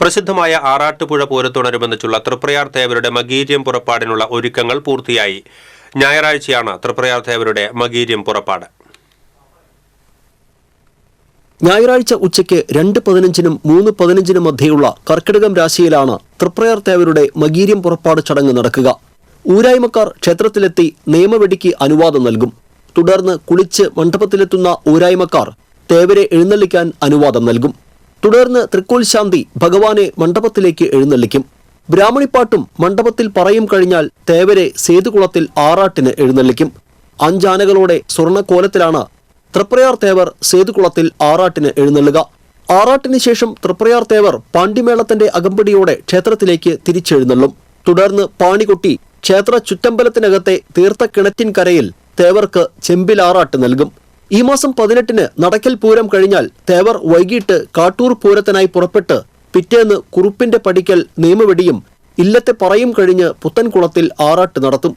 പ്രസിദ്ധമായ ആറാട്ടുപുഴ പൂരത്തോടനുബന്ധിച്ചുള്ള തൃപ്രയാർ ദേവരുടെ മകീര്യം പുറപ്പാടിനുള്ള ഒരുക്കങ്ങൾ പൂർത്തിയായി. ഞായറാഴ്ചയാണ് തൃപ്രയാർ ദേവരുടെ മകീര്യം പുറപ്പാട്. ഞായറാഴ്ച ഉച്ചയ്ക്ക് രണ്ട് പതിനഞ്ചിനും മൂന്ന് പതിനഞ്ചിനും മധ്യയുള്ള കർക്കിടകം രാശിയിലാണ് തൃപ്രയാർ ദേവരുടെ മകീര്യം പുറപ്പാട് ചടങ്ങ് നടക്കുക. ഊരായ്മക്കാർ ക്ഷേത്രത്തിലെത്തി നിയമവെടിക്ക് അനുവാദം നൽകും. തുടർന്ന് കുളിച്ച് മണ്ഡപത്തിലെത്തുന്ന ഊരായ്മക്കാർ തേവരെ എഴുന്നള്ളിക്കാൻ അനുവാദം നൽകും. തുടർന്ന് തൃക്കോൽശാന്തി ഭഗവാനെ മണ്ഡപത്തിലേക്ക് എഴുന്നള്ളിക്കും. ബ്രാഹ്മണിപ്പാട്ടും മണ്ഡപത്തിൽ പറയും കഴിഞ്ഞാൽ തേവരെ സേതുകുളത്തിൽ ആറാട്ടിന് എഴുന്നള്ളിക്കും. അഞ്ചാനകളോടെ സ്വർണക്കോലത്തിലാണ് തൃപ്രയാർ തേവർ സേതുകുളത്തിൽ ആറാട്ടിന് എഴുന്നള്ളുക. ആറാട്ടിന് ശേഷം തൃപ്രയാർ തേവർ പാണ്ഡിമേളത്തിന്റെ അകമ്പടിയോടെ ക്ഷേത്രത്തിലേക്ക് തിരിച്ചെഴുന്നള്ളും. തുടർന്ന് പാണികൊട്ടി ക്ഷേത്ര ചുറ്റമ്പലത്തിനകത്തെ തീർത്ഥക്കിണറ്റിൻകരയിൽ കിണറ്റിൻകരയിൽ തേവർക്ക് ചെമ്പിലാറാട്ട് നൽകും. ഈ മാസം പതിനെട്ടിന് നടക്കൽ പൂരം കഴിഞ്ഞാൽ തേവർ വൈകിട്ട് കാട്ടൂർ പൂരത്തിനായി പുറപ്പെട്ട് പിറ്റേന്ന് കുറുപ്പിന്റെ പടിക്കൽ നിയമവെടിയും ഇല്ലത്തെ പറയും കഴിഞ്ഞ് പുത്തൻകുളത്തിൽ ആറാട്ട് നടത്തും.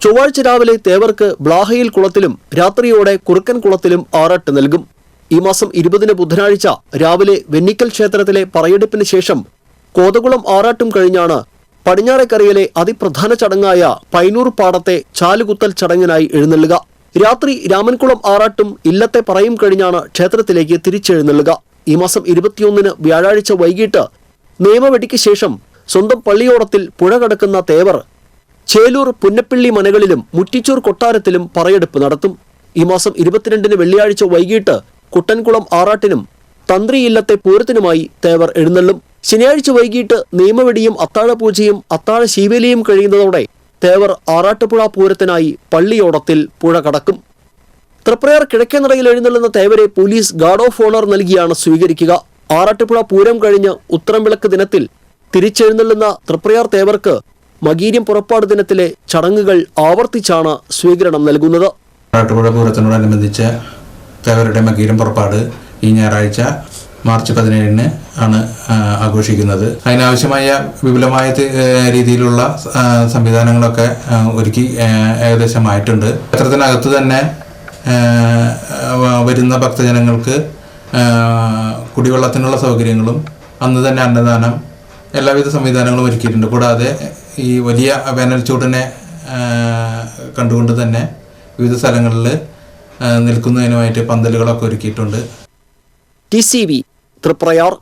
ചൊവ്വാഴ്ച രാവിലെ തേവർക്ക് ബ്ലാഹയിൽ കുളത്തിലും രാത്രിയോടെ കുറുക്കൻ കുളത്തിലും ആറാട്ട് നൽകും. ഈ മാസം ഇരുപതിന് ബുധനാഴ്ച രാവിലെ വെന്നിക്കൽ ക്ഷേത്രത്തിലെ പറയെടുപ്പിന് ശേഷം കോതകുളം ആറാട്ടും കഴിഞ്ഞാണ് പടിഞ്ഞാറേക്കരയിലെ അതിപ്രധാന ചടങ്ങായ പൈനൂർ പാടത്തെ ചാലുകുത്തൽ ചടങ്ങിനായി എഴുന്നള്ളുക. രാത്രി രാമൻകുളം ആറാട്ടും ഇല്ലത്തെ പറയും കഴിഞ്ഞാണ് ക്ഷേത്രത്തിലേക്ക് തിരിച്ചെഴുന്നള്ളുക. ഈ മാസം ഇരുപത്തിയൊന്നിന് വ്യാഴാഴ്ച വൈകിട്ട് നിയമവെടിക്ക് ശേഷം സ്വന്തം പള്ളിയോടത്തിൽ പുഴ കടക്കുന്ന തേവർ ചേലൂർ പുന്നപ്പിള്ളി മനകളിലും മുറ്റിച്ചൂർ കൊട്ടാരത്തിലും പറയെടുപ്പ് നടത്തും. ഈ മാസം ഇരുപത്തിരണ്ടിന് വെള്ളിയാഴ്ച വൈകിട്ട് കുട്ടൻകുളം ആറാട്ടിനും തന്ത്രി ഇല്ലത്തെ പൂരത്തിനുമായി തേവർ എഴുന്നള്ളും. ശനിയാഴ്ച വൈകിട്ട് നിയമവെടിയും അത്താഴപൂജയും അത്താഴ ശീവേലിയും കഴിയുന്നതോടെ തേവർ ആറാട്ടുപുഴ പൂരത്തിനായി പള്ളിയോടത്തിൽ പുഴ കടക്കും. തൃപ്രയാർ കിഴക്കേനടയിൽ എഴുന്നള്ളുന്ന തേവരെ പോലീസ് ഗാർഡ് ഓഫ് ഓണർ നൽകിയാണ് സ്വീകരിക്കുക. ആറാട്ടുപുഴ പൂരം കഴിഞ്ഞ് ഉത്തരംവിളക്ക് ദിനത്തിൽ തിരിച്ചെഴുന്നള്ളുന്ന തൃപ്രയാർ തേവർക്ക് മകീര്യം പുറപ്പാട് ദിനത്തിലെ ചടങ്ങുകൾ ആവർത്തിച്ചാണ് സ്വീകരണം നൽകുന്നത്. ആറാട്ടുപുഴ പൂരത്തിനോടനുബന്ധിച്ച് തേവരുടെ മകീരം പുറപ്പാട് ഈ ഞായറാഴ്ച മാർച്ച് പതിനേഴിന് ആണ് ആഘോഷിക്കുന്നത്. അതിനാവശ്യമായ വിപുലമായ രീതിയിലുള്ള സംവിധാനങ്ങളൊക്കെ ഒരുക്കി ഏകദേശമായിട്ടുണ്ട്. ക്ഷേത്രത്തിനകത്ത് തന്നെ വരുന്ന ഭക്തജനങ്ങൾക്ക് കുടിവെള്ളത്തിനുള്ള സൗകര്യങ്ങളും അന്ന് തന്നെ അന്നദാനം എല്ലാവിധ സംവിധാനങ്ങളും ഒരുക്കിയിട്ടുണ്ട്. കൂടാതെ ഈ വലിയ വേനൽ ചൂടിനെ കണ്ടുകൊണ്ട് തന്നെ വിവിധ സ്ഥലങ്ങളിൽ നിൽക്കുന്നതിനുമായിട്ട് പന്തലുകളൊക്കെ ഒരുക്കിയിട്ടുണ്ട്. T terperayar